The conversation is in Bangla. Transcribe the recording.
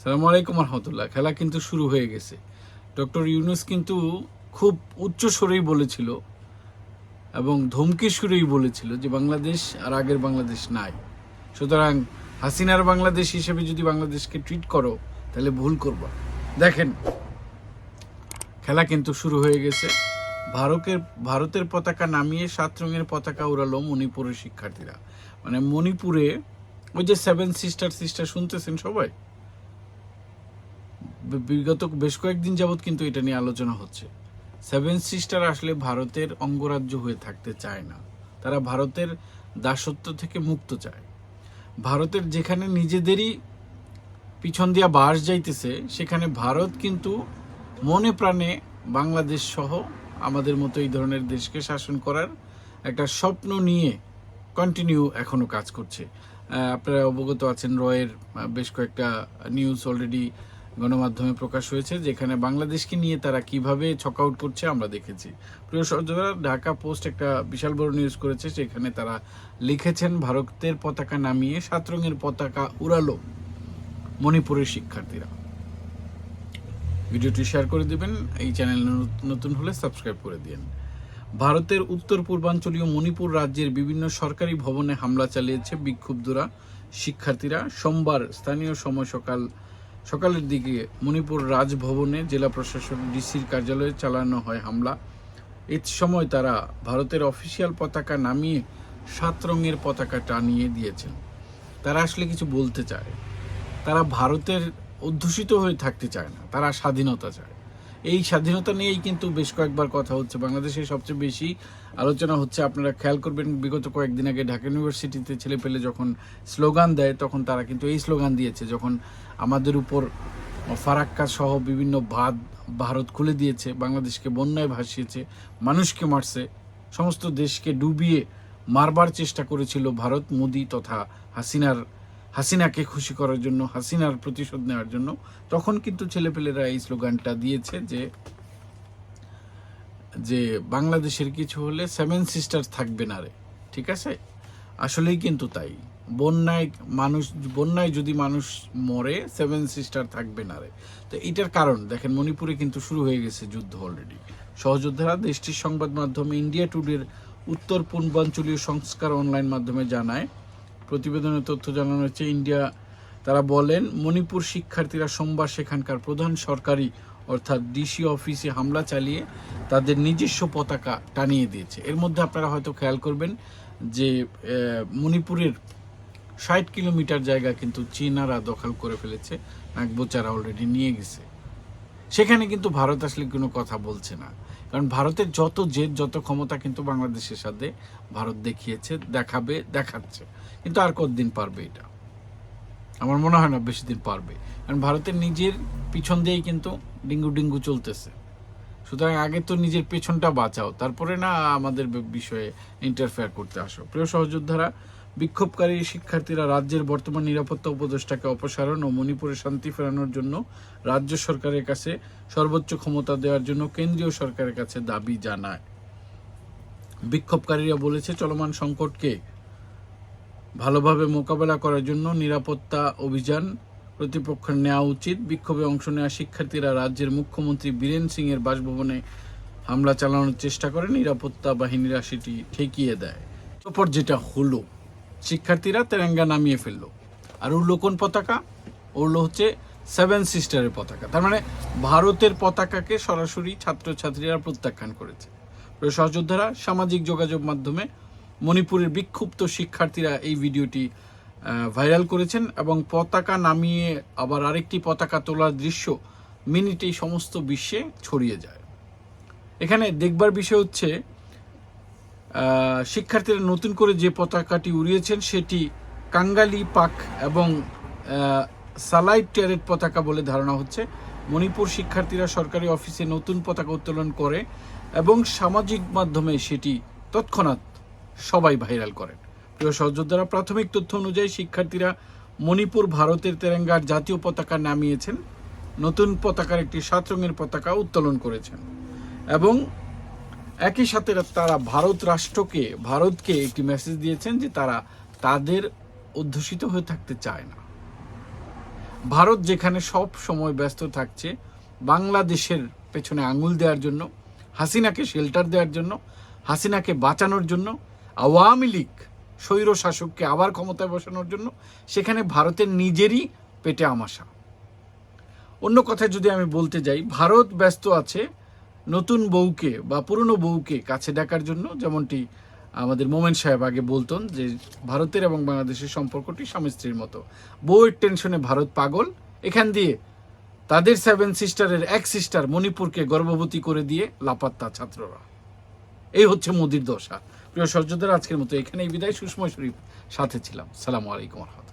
সালামু আলাইকুম রহমতুল্লাহ খেলা কিন্তু শুরু হয়ে গেছে। ডক্টর ইউনুস কিন্তু খুব উচ্চ স্বরেই বলেছিল এবং ধমকি সুরেই বলেছিল যে বাংলাদেশ আর আগের বাংলাদেশ নাই। সুতরাং হাসিনার বাংলাদেশ হিসেবে যদি বাংলাদেশকে ট্রিট করো, তাহলে ভুল করবা। দেখেন, খেলা কিন্তু শুরু হয়ে গেছে। ভারতের ভারতের পতাকা নামিয়ে সাত রঙের পতাকা উড়ালো মণিপুরের শিক্ষার্থীরা। মানে মণিপুরে ওই যে সেভেন সিস্টার সিস্টার শুনতেছেন সবাই? বিগত বেশ কয়েকদিন যাবৎ কিন্তু এটা নিয়ে আলোচনা হচ্ছে। সেভেন সিস্টার আসলে ভারতের অঙ্গরাজ্য হয়ে থাকতে চায় না। তারা ভারতের দাসত্ব থেকে মুক্ত চায়। ভারতের যেখানে নিজেদেরই পিছন দিয়া বাস যাইতেছে, সেখানে ভারত কিন্তু মনে প্রাণে বাংলাদেশ সহ আমাদের মতো এই ধরনের দেশকে শাসন করার একটা স্বপ্ন নিয়ে কন্টিনিউ এখনও কাজ করছে। আপনারা অবগত আছেন, রয়ের বেশ কয়েকটা নিউজ অলরেডি গণমাধ্যমে প্রকাশ হয়েছে যেখানে বাংলাদেশকে নিয়ে তারা কীভাবে ছক আউট করছে আমরা দেখেছি। প্রিয় সহযোগীরা, ঢাকা পোস্ট একটা বিশাল বড় নিউজ করেছে সেখানে তারা লিখেছেন, ভারতের পতাকা নামিয়ে সাত রঙের পতাকা উড়ালো মণিপুরের শিক্ষার্থীরা। ভিডিওটি শেয়ার করে দিবেন, এই চ্যানেল নতুন হলে সাবস্ক্রাইব করে দিন ভারতের উত্তর পূর্বাঞ্চলীয় মণিপুর রাজ্যের বিভিন্ন সরকারি ভবনে হামলা চালিয়েছে বিক্ষুব্ধরা শিক্ষার্থীরা। সোমবার স্থানীয় সময় সকাল সকালের দিকে মণিপুর রাজভবনে জেলা প্রশাসক ডিসির কার্যালয়ে চালানো হয় হামলা। এ সময় তারা ভারতের অফিসিয়াল পতাকা নামিয়ে সাত রঙের পতাকা টানিয়ে দিয়েছেন। তারা আসলে কিছু বলতে চায়। তারা ভারতের অধ্যুষিত হয়ে থাকতে চায় না, তারা স্বাধীনতা চায়। এই স্বাধীনতা নিয়েই কিন্তু বেশ কয়েকবার কথা হচ্ছে। বাংলাদেশে সবচেয়ে বেশি আলোচনা হচ্ছে, আপনারা খেয়াল করবেন, বিগত কয়েকদিন আগে ঢাকা ইউনিভার্সিটিতে ছেলে পেলে যখন স্লোগান দেয়, তখন তারা কিন্তু এই স্লোগান দিয়েছে, যখন আমাদের উপর ফারাক্কা সহ বিভিন্ন ভাদ ভারত খুলে দিয়েছে, বাংলাদেশকে বন্যায় ভাসিয়েছে, মানুষকে মারছে, সমস্ত দেশকে ডুবিয়ে মারবার চেষ্টা করেছিল ভারত, মোদি তথা হাসিনার হাসিনাকে খুশি করার জন্য, হাসিনার প্রতিশোধ নেওয়ার জন্য, তখন কিন্তু ছেলেপেলেরা এই স্লোগানটা দিয়েছে যে যে বাংলাদেশের কিছু হলে সেভেন সিস্টার থাকবে না রে, ঠিক আছে? আসলেই কিন্তু তাই। বন্যায় মানুষ, বন্যায় যদি মানুষ মরে সেভেন সিস্টার থাকবে না রে। তো এটার কারণ, দেখেন মণিপুরে কিন্তু শুরু হয়ে গেছে যুদ্ধ অলরেডি সহযোদ্ধারা দেশটির সংবাদ মাধ্যমে ইন্ডিয়া টুডের উত্তর পূর্বাঞ্চলীয় সংস্কার অনলাইন মাধ্যমে জানায় প্রতিবেদনের তথ্য জানানো হচ্ছে ইন্ডিয়া, তারা বলেন, মণিপুর শিক্ষার্থীরা সোমবার সেখানকার প্রধান সরকারি, অর্থাৎ ডিসি অফিসে হামলা চালিয়ে তাদের নিজস্ব পতাকা টানিয়ে দিয়েছে। এর মধ্যে আপনারা হয়তো খেয়াল করবেন যে মণিপুরের ষাট কিলোমিটার জায়গা কিন্তু চীনারা দখল করে ফেলেছে। নাগবোচারা অলরেডি নিয়ে গেছে। সেখানে কিন্তু ভারত আসলে কোনো কথা বলছে না। কারণ ভারতের যত জেদ, যত ক্ষমতা কিন্তু বাংলাদেশের সাথে ভারত দেখিয়েছে, দেখাবে, দেখাচ্ছে। কিন্তু আর কতদিন পারবে এটা? আমার মনে হয় না বেশি দিন পারবে। কারণ ভারতের নিজের পিছন দিয়েই কিন্তু ডিঙ্গু ডিঙ্গু চলতেছে। সুতরাং আগে তো নিজের পেছনটা বাঁচাও, তারপরে না আমাদের বিষয়ে ইন্টারফেয়ার করতে আসো। প্রিয় সহযোদ্ধারা বিক্ষোভকারী শিক্ষার্থীরা রাজ্যের বর্তমান নিরাপত্তা উপদেষ্টাকে অপসারণ ও মণিপুরে শান্তি ফেরানোর জন্য রাজ্য সরকারের কাছে সর্বোচ্চ ক্ষমতা দেওয়ার জন্য কেন্দ্রীয় সরকারের কাছে দাবি জানায়। বিক্ষোভকারীরা বলেছে, চলমান সংকটকে ভালোভাবে মোকাবেলা করার জন্য নিরাপত্তা অভিযান প্রতিপক্ষের নেওয়া উচিত। বিক্ষোভে অংশ নেওয়া শিক্ষার্থীরা রাজ্যের মুখ্যমন্ত্রী বীরেন সিং এর বাসভবনে হামলা চালানোর চেষ্টা করে। নিরাপত্তা বাহিনীরা সেটি ঠেকিয়ে দেয়। তারপর যেটা হলো শিক্ষার্থীরা তেরেঙ্গা নামিয়ে ফেলল। আর উড়লো কোন পতাকা? উড়লো হচ্ছে সেভেন সিস্টারের পতাকা। তার মানে ভারতের পতাকাকে সরাসরি ছাত্রছাত্রীরা প্রত্যাখ্যান করেছে। সহযোদ্ধারা, সামাজিক যোগাযোগ মাধ্যমে মণিপুরের বিক্ষুব্ধ শিক্ষার্থীরা এই ভিডিওটি ভাইরাল করেছেন এবং পতাকা নামিয়ে আবার আরেকটি পতাকা তোলার দৃশ্য মিনিটেই সমস্ত বিশ্বে ছড়িয়ে যায়। এখানে দেখবার বিষয় হচ্ছে শিক্ষার্থীরা নতুন করে যে পতাকাটি উড়িয়েছেন, সেটি কাঙ্গালি পাক এবং সালাইট টেরেট পতাকা বলে ধারণা হচ্ছে। মণিপুর শিক্ষার্থীরা সরকারি অফিসে নতুন পতাকা উত্তোলন করে এবং সামাজিক মাধ্যমে সেটি তৎক্ষণাৎ সবাই ভাইরাল করেন। প্রিয় সহযোদ্ধারা, প্রাথমিক তথ্য অনুযায়ী শিক্ষার্থীরা মণিপুর, ভারতের তেরেঙ্গার জাতীয় পতাকা নামিয়েছেন। নতুন পতাকার একটি সাত রঙের পতাকা উত্তোলন করেছেন এবং একই সাথে তারা ভারত রাষ্ট্রকে, ভারতকে একটি মেসেজ দিয়েছেন যে তারা তাদের অধ্যুষিত হয়ে থাকতে চায় না। ভারত যেখানে সব সময় ব্যস্ত থাকছে, বাংলাদেশের পেছনে আঙুল দেওয়ার জন্য, হাসিনাকে শেল্টার দেওয়ার জন্য, হাসিনাকে বাঁচানোর জন্য, আওয়ামী লীগ স্বৈর শাসককে আবার ক্ষমতায় বসানোর জন্য, সেখানে ভারতের নিজেরই পেটে আমাশা। অন্য কথায় যদি আমি বলতে যাই, ভারত ব্যস্ত আছে নতুন বউকে বা পুরনো বউকে কাছে ডাকার জন্য যেমনটি আমাদের মোমেন সাহেব আগে বলতেন যে ভারতের এবং বাংলাদেশের সম্পর্কটি স্বামী স্ত্রীর মতো। বউয়ের টেনশনে ভারত পাগল। এখান দিয়ে তাদের সেভেন সিস্টারের এক সিস্টার মণিপুরকে গর্ভবতী করে দিয়ে লাপাত্তা ছাত্ররা। এই হচ্ছে মোদির দশা। প্রিয় সহযোদ্ধারা, আজকের মতো এখানেই বিদায়। সুষময় শরীফ সাথে ছিলাম। সালামু আলাইকুম রহমতুল্লাহ।